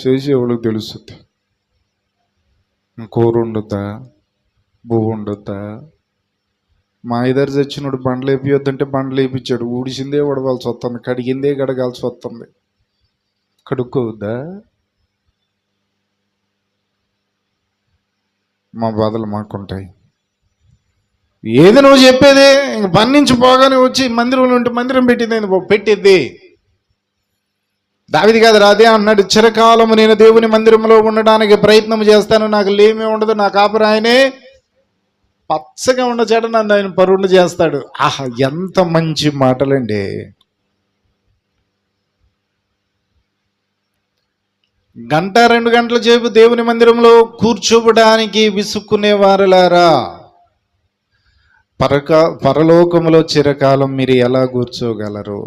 చేసేవాళ్ళకి తెలుస్తుంది? కూర వండుతా భూ వండుతా మా ఇద్దరు చచ్చినోడు బండ్లు వేపియొద్దంటే బండ్లు వేపించాడు ఊడిసిందే వడవాల్సి వస్తుంది. కడిగిందే గడగాల్సి వస్తుంది. కడుక్కోవద్దా? మా బాధలు మాకుంటాయి. ఏది నువ్వు చెప్పేది? ఇంక బంధించి పోగానే వచ్చి మందిరంలో ఉంటే మందిరం పెట్టింది బాబు? పెట్టిద్ది. దావిది కాదు రాదే అన్నాడు చిరకాలము నేను దేవుని మందిరంలో ఉండడానికి ప్రయత్నం చేస్తాను నాకు లేమి ఉండదు నా కాపురాయనే పచ్చగా ఉన్న చెడ నన్ను ఆయన పరుండు చేస్తాడు. ఆహా ఎంత మంచి మాటలండి. గంట రెండు గంటల సేపు దేవుని మందిరంలో కూర్చోవడానికి విసుక్కునేవారులారా? పరక పరలోకములో చిరకాలం మీరు ఎలా కూర్చోగలరు?